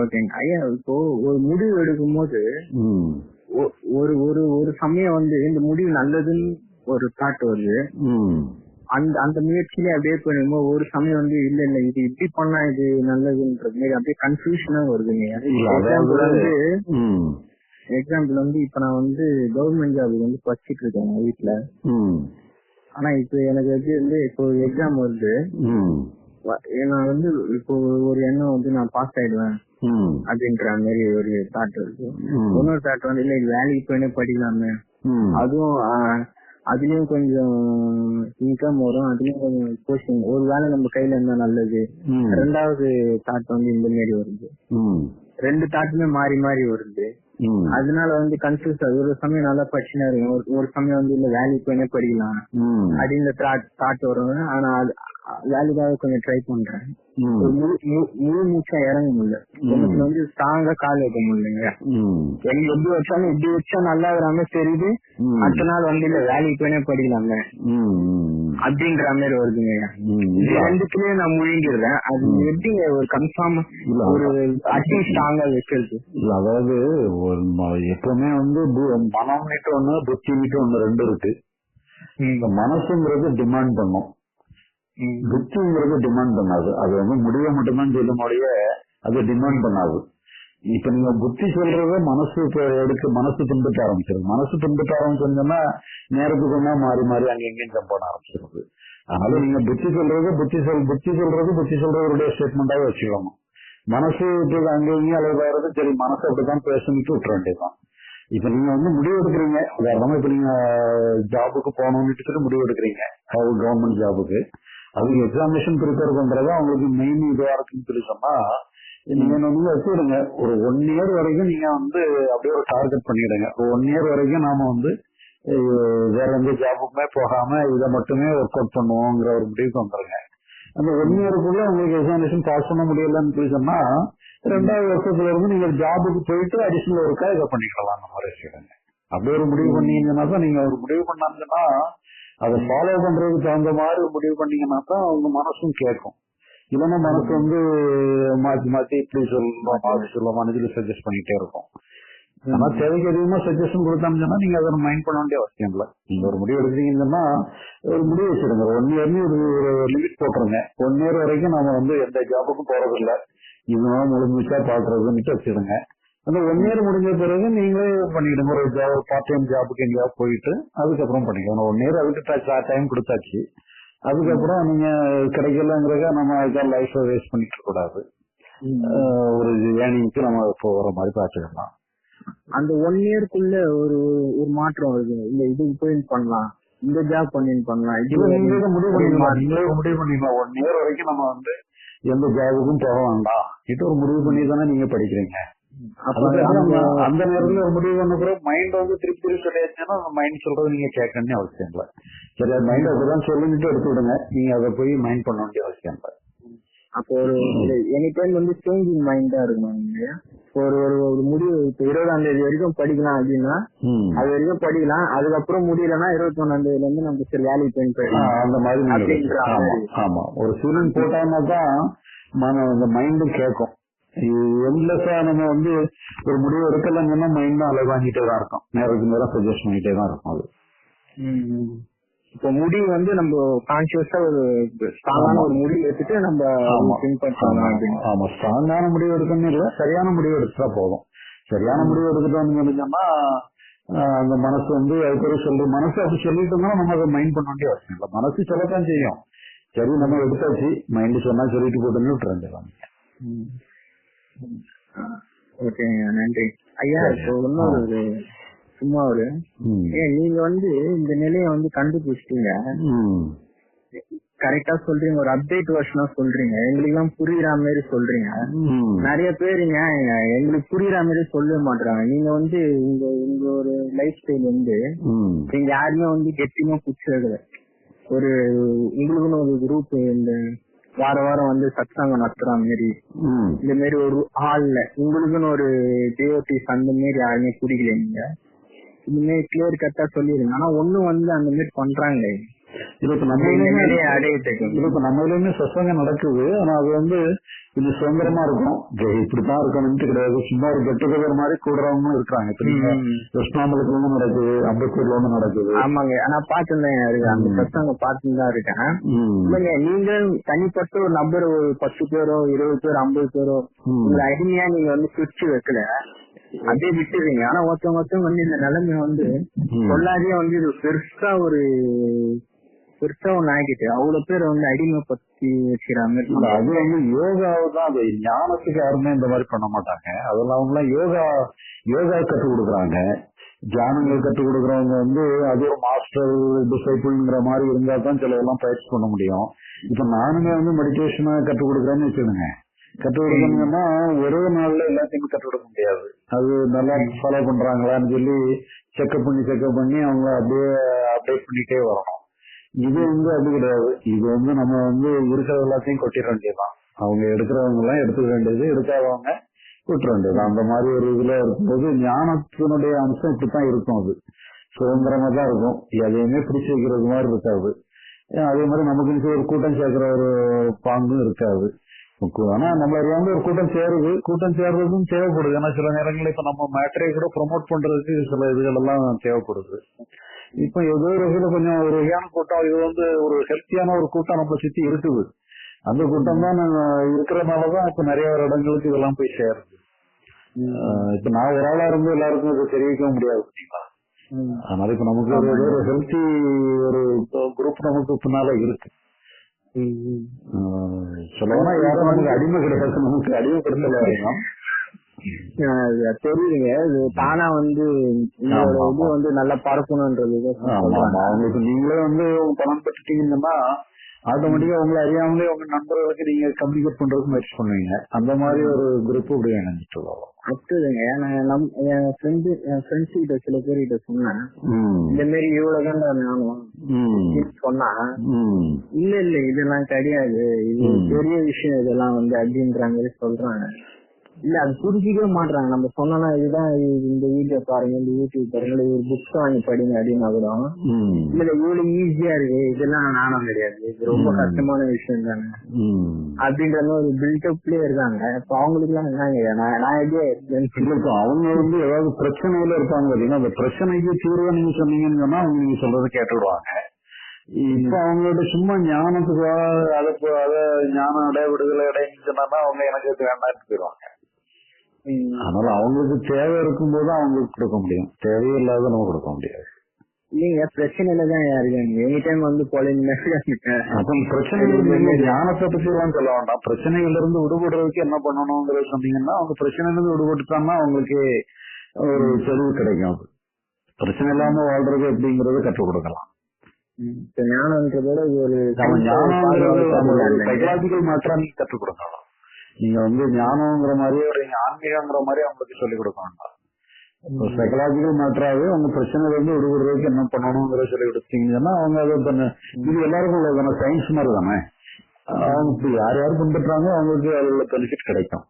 ஓகேங்க ஐயா இப்போ ஒரு முடிவு எடுக்கும் போது ஒரு ஒரு ஒரு சமயம் வந்து இந்த முடிவு நல்லதுன்னு ஒரு தாட் வருது. அந்த அந்த முயற்சியிலே அப்படியே போயிடும்போது ஒரு சமயம் வந்து இல்ல இல்ல இது இப்படி பண்ணா இது நல்லதுன்ற மாதிரி அப்படியே கன்ஃபியூஷனா வருதுங்க எக்ஸாம்பிள் வந்து எக்ஸாம்பிள் வந்து இப்ப நான் வந்து கவர்மெண்ட் ஜாபுக்கு வந்து படிச்சிட்டு இருக்கேன் வீட்டுல ஆனா இப்போ எனக்கு வந்து வந்து இப்போ எக்ஸாம் வருது. நான் வந்து இப்போ ஒரு எண்ணம் வந்து நான் பாஸ் ஆயிடுவேன். அப்படின்ற மாதிரி ஒரு தாட் இருக்கு. இன்னொரு தாட் வந்து இல்ல வேலைக்கு போயினே படிக்கலாமே. அதுவும் அதுலயும் கொஞ்சம் இன்கம் வரும். அதுலயும் கொஞ்சம் போஸ்டிங் ஒரு வேலை நம்ம கையில இருந்தா நல்லது. ரெண்டாவது தாட் வந்து இந்த மாதிரி வருது. ரெண்டு தாட்டுமே மாறி மாறி வருது. அதனால வந்து கன்ஃபியூஸ் ஆகுது. ஒரு சமயம் நல்லா படிச்சுனா இருக்கும் ஒரு- சமயம் வந்து இல்ல வேலைக்கு போயினே படிக்கலாம். ம். அப்படின்னு தாட் தாட் வரும். ஆனா வேலைக்காக கொஞ்சம் ட்ரை பண்றேன். முழு மூச்சா இறங்க முடியல. எனக்கு வந்து ஸ்ட்ராங்கா கால் வைக்க முடியலங்க. எனக்கு எப்படி வச்சாலும் இப்படி வச்சா நல்லா வராம தெரியுது அடுத்த நாள் வந்து இல்ல வேலைக்கு ம் ம். அப்படின்ற மாதிரி வருதுங்க. ம் இது இல்ல ரெண்டுத்துலயும் நான் முழுங்கிடுறேன். அது எப்படிங்க ஒரு கன்ஃபார்ம் ஒரு அட்டி ஸ்ட்ராங்கா வைக்கிறது? இல்ல அதாவது ஒரு எப்பவுமே வந்து மனம்னுட்டு ஒண்ணு புத்தின்னுட்டு ஒண்ணு ரெண்டு இருக்கு. இந்த மனசுங்கிறது டிமாண்ட் பண்ணும். புத்திங்கிறது டிமாண்ட் பண்ணாது. அது வந்து முடிவை மட்டும்தான் சொல்லும் முடிய அது டிமாண்ட் பண்ணாது. இப்ப நீங்க புத்தி சொல்றத மனசு இப்ப எடுக்க மனசு பின்பற்ற ஆரம்பிச்சிடும் மனசு பின்பற்ற ஆரம்பிச்சிருந்தோம்னா நேரத்துக்கு ஒன்னா மாறி மாறி அங்க எங்கேயும் ஜம்ப் பண்ண ஆரம்பிச்சிருது. அதனால நீங்க புத்தி சொல்றது புத்தி சொல் புத்தி சொல்றது புத்தி சொல்றவருடைய ஸ்டேட்மெண்டாவே வச்சுக்கணும். மனசு இப்ப அங்க இங்கேயும் அலைவாடுறது சரி மனசு அப்படிதான் பேசணும்னு விட்டுற வேண்டியதுதான். இப்ப நீங்க வந்து முடிவு எடுக்கிறீங்க. உதாரணமா இப்ப நீங்க ஜாபுக்கு போகணும்னு முடிவு எடுக்கிறீங்க. கவர்மெண்ட் ஜாபுக்கு அதுக்கு எக்ஸாமினேஷன் ப்ரிப்பேர் பண்றது அவங்களுக்கு மெயின் இதுவா இருக்குன்னு சொல்லி சொன்னா நீங்க வந்து வச்சுடுங்க ஒரு ஒன் இயர் வரைக்கும் நீங்க வந்து அப்படியே ஒரு டார்கெட் பண்ணிடுங்க. ஒரு ஒன் இயர் வரைக்கும் நாம வந்து வேற எந்த ஜாபுக்குமே போகாம இதை மட்டுமே ஒர்க் அவுட் பண்ணுவோங்கிற ஒரு முடிவுக்கு வந்துருங்க. அந்த ஒன் இயருக்குள்ள உங்களுக்கு எக்ஸாமினேஷன் பாஸ் பண்ண முடியலன்னு சொல்லி சொன்னா ரெண்டாவது வருஷத்துல இருந்து நீங்க ஜாபுக்கு போயிட்டு அடிஷனல் ஒர்க்கா இதை பண்ணிக்கலாம். அந்த மாதிரி வச்சுக்கிடுங்க. அப்படி ஒரு முடிவு பண்ணீங்கன்னா நீங்க ஒரு முடிவு பண்ணாங்கன்னா அதை ஃபாலோ பண்றதுக்கு தகுந்த மாதிரி முடிவு பண்ணீங்கன்னா தான் அவங்க மனசும் கேட்கும். இல்லைன்னா மனசு வந்து மாத்தி மாத்தி இப்படி சொல்லலாம் அப்படி சொல்லலாம் இதுல சஜஸ்ட் பண்ணிட்டே இருக்கும். ஆனா தேவைக்கு அதிகமா சஜஷன் கொடுத்தாங்கன்னா நீங்க அதை மைண்ட் பண்ண வேண்டிய அவசியம் இல்லை. நீங்க ஒரு முடிவு எடுத்தீங்கன்னா ஒரு முடிவு வச்சிருங்க. ஒன் இயர்னு ஒரு லிமிட் போட்டுருங்க. ஒன் இயர் வரைக்கும் நாம வந்து எந்த ஜாபுக்கும் போறதில்லை. இல்ல இதுதான் முழுமைச்சா பாக்குறதுன்னுட்டு வச்சிருங்க. அந்த ஒன் இயர் முடிஞ்ச பிறகு நீங்களே பண்ணிடுங்க ஒரு ஜாப் பார்ட் டைம் ஜாபுக்கு எங்கேயாவது போயிட்டு அதுக்கப்புறம் பண்ணிக்கலாம். ஒன் இயர் அதுக்கு டைம் கொடுத்தாச்சு. அதுக்கப்புறம் நீங்க கிடைக்கலங்கிறத நம்ம அதுக்காக லைஃப் வேஸ்ட் பண்ணிட்டு கூடாது. ஒரு ஏர்னிங்க்கு நம்ம போகிற மாதிரி பார்த்துக்கலாம். அந்த ஒன் இயர்க்குள்ள ஒரு ஒரு மாற்றம் வருது. இல்ல இது போய் பண்ணலாம். இந்த ஜாப் பண்ணி பண்ணலாம். இது நீங்களே முடிவு பண்ணிக்கலாம் நீங்களே முடிவு பண்ணிக்கலாம் ஒன் இயர் வரைக்கும் நம்ம வந்து எந்த ஜாபுக்கும் போக வேண்டாம். இது ஒரு முடிவு பண்ணி தானே நீங்க படிக்கிறீங்க. அந்த- நேரத்துல ஒரு முடிவு பண்ண பிறகு மைண்ட் வந்து திருப்பி திருப்பி சொல்லியாச்சுன்னா அந்த மைண்ட் சொல்றது நீங்க கேட்கணும்னு அவசியம் இல்லை. சரி அது மைண்ட் அப்படிதான் சொல்லிட்டு எடுத்து விடுங்க நீங்க அதை போய் மைண்ட் பண்ண வேண்டிய அவசியம் இல்லை. அப்போ ஒரு எனி டைம் வந்து சேஞ்சிங் மைண்டா இருக்கணும் இல்லையா ஒரு ஒரு ஒரு முடிவு இப்போ இருபதாம் தேதி வரைக்கும் படிக்கலாம் அப்படின்னா. அது வரைக்கும் படிக்கலாம். அதுக்கப்புறம் முடியலன்னா இருபத்தி ஒன்னாம் தேதியில இருந்து நம்ம சரி வேலைக்கு போய் போயிடலாம். அந்த மாதிரி. ஆமா ஒரு சீரன் போட்டாங்கன்னா தான் அந்த மைண்டும் கேட்கும். எண்ட்லெஸ்ஸா நம்ம வந்து ஒரு முடிவு எடுக்கலங்கன்னா மைண்டும் அலைவாங்கிட்டே தான் இருக்கும். நேரத்துக்கு நேரம் சஜஸ்ட் பண்ணிட்டே தான் இருக்கும் அது. இப்போ முடிவு வந்து நம்ம கான்சியஸா ஒரு ஸ்ட்ராங்கான ஒரு முடிவு எடுத்துட்டு நம்ம ஆமா. ஸ்ட்ராங்கான முடிவு எடுக்கணும் இல்ல சரியான முடிவு எடுத்துட்டா போதும். சரியான முடிவு எடுத்துட்டோம்னு சொன்னா ஆஹ், அந்த மனசு வந்து அதுக்கு சொல்லு மனசு அப்படி சொல்லிட்டோம்னா நம்ம அதை மைண்ட் பண்ண வேண்டிய அவசியம் இல்லை. மனசு சொல்லத்தான் செய்யும். சரி நம்ம எடுத்தாச்சு. மைண்ட் சொன்னா சொல்லிட்டு போட்டுன்னு விட்டுற வேண்டியதான் ஓகேங்க நன்றி ஐயா இப்போ இன்னொரு ஒரு சும்மா ஒரு. ஏன் நீங்க வந்து இந்த நிலையை வந்து கண்டுபிடிச்சிட்டீங்க. கரெக்டா சொல்றீங்க ஒரு அப்டேட் வருஷனா சொல்றீங்க எங்களுக்கு எல்லாம் புரியுற மாதிரி சொல்றீங்க. நிறைய பேருங்க எங்களுக்கு புரியுற மாதிரி சொல்லவே மாட்டாங்க நீங்க வந்து உங்க உங்க ஒரு லைஃப் ஸ்டைல் வந்து. நீங்க யாருமே வந்து கெட்டியமா புடிச்சது ஒரு உங்களுக்குன்னு ஒரு குரூப் இந்த வார வாரம் வந்து சத்சங்கம் நடத்துற மாதிரி ம். இந்த மாதிரி ஒரு ஹால்ல உங்களுக்குன்னு ஒரு டிஓடிஸ் அந்த மாதிரி யாருமே பிடிக்கல நீங்க இந்த மாதிரி கிளியர் கட்டா சொல்லிருங்க. ஆனா ஒண்ணும் வந்து அந்த மாதிரி பண்றாங்க இப்ப இந்த இப்ப நம்ம இதுலயுமே சத்சங்கம் நடக்குது. ஆனா அது வந்து இது சுதந்திரமா இருக்கும். இப்படித்தான் இருக்கணும்னு கிடையாது. சும்மா ஒரு கெட்டு கதர் மாதிரி நீங்க ம். கிருஷ்ணாமலத்துல ஒண்ணு நடக்குது அம்பத்தூர்ல ஒண்ணு நடக்குது. ஆமாங்க. ஆனா பாத்துதான் இருக்கேன் அந்த ம். சத்தங்க பார்த்துட்டு தான் இருக்கேன். இல்லைங்க நீங்க தனிப்பட்ட ஒரு நபர் ஒரு பத்து பேரோ இருபது பேரோ ஐம்பது பேரோ. உங்களை அடிமையா நீங்க வந்து பிரிச்சு வைக்கல. அப்படியே விட்டுறீங்க ஆனா ஒருத்தவங்க ஒருத்தவங்க வந்து இந்த நிலைமை வந்து. சொல்லாதே வந்து இது பெருசா ஒரு பெருசா ஒண்ணு ஆகிட்டு அவ்வளவு பேர் வந்து அடிமைப்படுத்தி வச்சுக்கிறாங்க அது வந்து யோகாவை தான் அது ஞானத்துக்கு யாருமே இந்த மாதிரி பண்ண மாட்டாங்க. அதெல்லாம் அவங்க எல்லாம் யோகா யோகா கற்றுக் கொடுக்குறாங்க. தியானங்கள் கற்றுக் கொடுக்குறவங்க வந்து அது ஒரு மாஸ்டர் டிசைபிள்ங்கிற மாதிரி இருந்தா தான் சில எல்லாம் பயிற்சி பண்ண முடியும். இப்ப நானுமே வந்து மெடிடேஷனா கற்றுக் கொடுக்குறேன்னு வச்சுக்கோங்க. கற்றுக் கொடுக்கணும்னா ஒரே நாள்ல எல்லாத்தையுமே கற்றுக் கொடுக்க முடியாது. அது நல்லா ஃபாலோ பண்றாங்களான்னு சொல்லி செக்அப் பண்ணி செக்அப் பண்ணி அவங்க அப்படியே அப்டேட் பண்ணிட்டே வரணும். இது வந்து அப்படி கிடையாது. இது வந்து நம்ம வந்து இருக்கிற எல்லாத்தையும் கொட்டிட வேண்டியதுதான். அவங்க எடுக்கிறவங்க எல்லாம் எடுத்துக்க வேண்டியது எடுக்காதவங்க விட்டுற வேண்டியது அந்த மாதிரி ஒரு இதுல இருக்கும்போது ஞானத்தினுடைய அம்சம் இப்படித்தான் இருக்கும் அது. சுதந்திரமா தான் இருக்கும். எதையுமே பிடிச்சு வைக்கிறது மாதிரி இருக்காது. அதே மாதிரி நமக்கு ஒரு கூட்டம் சேர்க்கிற ஒரு பாங்கும் இருக்காது. ஆனா நம்ம அறியாம ஒரு கூட்டம் சேருது. கூட்டம் சேர்றதும் தேவைப்படுது. ஏன்னா சில நேரங்களில் இப்ப நம்ம மேட்டரை கூட ப்ரொமோட் பண்றதுக்கு சில இதுகள் எல்லாம் தேவைப்படுது. இப்ப ஏதோ ஒரு வகையில கொஞ்சம் ஒரு வகையான கூட்டம் இது வந்து ஒரு ஹெல்த்தியான ஒரு கூட்டம் நம்ம சுத்தி இருக்குது. அந்த கூட்டம் தான் நாங்க இருக்கிறனாலதான் இப்ப நிறைய இடங்களுக்கு இதெல்லாம் போய் சேருது. இப்ப நான் ஒரு ஆளா இருந்து எல்லாருக்கும் இதை தெரிவிக்க முடியாது அதனால இப்ப நமக்கு ஒரு ஹெல்த்தி ஒரு குரூப் நமக்கு பின்னால இருக்கு. சொல்லணும்னா யாரும் நமக்கு அடிமை கிடையாது நமக்கு அடிமைப்படுத்தல யாரையும். தெரியுதுங்க. இது தானா வந்து ஆமா, இது. வந்து நல்லா பறக்கணும்ன்றது அவங்களுக்கு நீங்களே வந்து பணம் பெற்றுட்டீங்கன்னா ஆட்டோமேட்டிக்கா உங்களை அறியாமலே உங்க நண்பர்களுக்கு நீங்க கம்யூனிகேட் பண்றதுக்கு முயற்சி பண்ணுவீங்க அந்த மாதிரி ஒரு குரூப் இப்படி நினைச்சிட்டு வரோம் நான் நம் என் ஃப்ரெண்டு என் ஃப்ரெண்ட்ஸ் கிட்ட சில பேர் கிட்ட சொன்னேன். இந்த மாதிரி இவ்வளவு தான்டா நானும். சொன்னா. இல்ல இல்ல இதெல்லாம் கிடையாது இது. பெரிய விஷயம் இதெல்லாம் வந்து அப்படின்ற மாதிரி சொல்றாங்க இல்ல அது புரிஞ்சிக்கவே மாட்றாங்க. நம்ம சொன்னோம்னா இதுதான் இது- இந்த வீடியோ பாருங்க இந்த யூடியூப் பாருங்க. ஒரு புக்ஸ் வாங்கி படிங்க அப்படின்னா கூட. இல்ல இவ்வளவு ஈஸியா இருக்கு. இதெல்லாம் நானும் கிடையாது. இது ரொம்ப. கஷ்டமான விஷயம் தானே. அப்படின்ற மாதிரி ஒரு பில்டப்லயே இருக்காங்க. இப்ப அவங்களுக்கு எல்லாம் என்னங்க நான் இப்ப அவங்க வந்து ஏதாவது பிரச்சனையில இருப்பாங்க பாத்தீங்கன்னா அந்த பிரச்சனைக்கு தீர்வை நீங்க சொன்னீங்கன்னு சொன்னா அவங்க நீங்க சொல்றதை கேட்டுடுவாங்க. இப்ப அவங்களோட சும்மா ஞானத்துக்கு அதை அதை ஞானம் அடைய விடுதலை அடைன்னு சொன்னா அவங்க எனக்கு வேண்டாம்னு போயிடுவாங்க அதனால அவங்களுக்கு தேவை இருக்கும்போது அவங்களுக்கு கொடுக்க முடியும். தேவையில்லாத நம்ம கொடுக்க முடியாது. இல்லைங்க பிரச்சனையில தான் இருக்காங்க எனி டைம் வந்து அப்ப பிரச்சனைகள் நீங்க ஞானத்தை பத்தி எல்லாம் சொல்ல வேண்டாம். பிரச்சனைகள்ல இருந்து விடுபடுறதுக்கு என்ன பண்ணணுங்கிறத சொன்னீங்கன்னா அவங்க பிரச்சனையில இருந்து விடுபட்டுட்டாங்கன்னா அவங்களுக்கு ஒரு தெளிவு கிடைக்கும் அது. பிரச்சனை இல்லாம வாழ்றது எப்படிங்கறத கற்றுக் கொடுக்கலாம். ஞானம்ன்றதோட ஒரு சைக்கலாஜிக்கல் மாற்றம் நீங்க கற்றுக் கொடுக்கலாம். நீங்க வந்து ஞானம்ங்கிற மாதிரி ஒரு ஆன்மீகங்கிற மாதிரி அவங்களுக்கு சொல்லிக் கொடுக்க வேண்டாம் சைக்கலாஜிக்கல் மேட்டராகவே அவங்க பிரச்சனைல இருந்து விடுபடுறதுக்கு என்ன பண்ணணுங்கிற சொல்லி கொடுத்தீங்கன்னா அவங்க அதை பண்ண இது எல்லாருக்கும் உள்ளதான சயின்ஸ் மாதிரி தானே. அவங்க யார் யார் பின்பற்றாங்க அவங்களுக்கு அதுல பெனிஃபிட் கிடைக்கும்.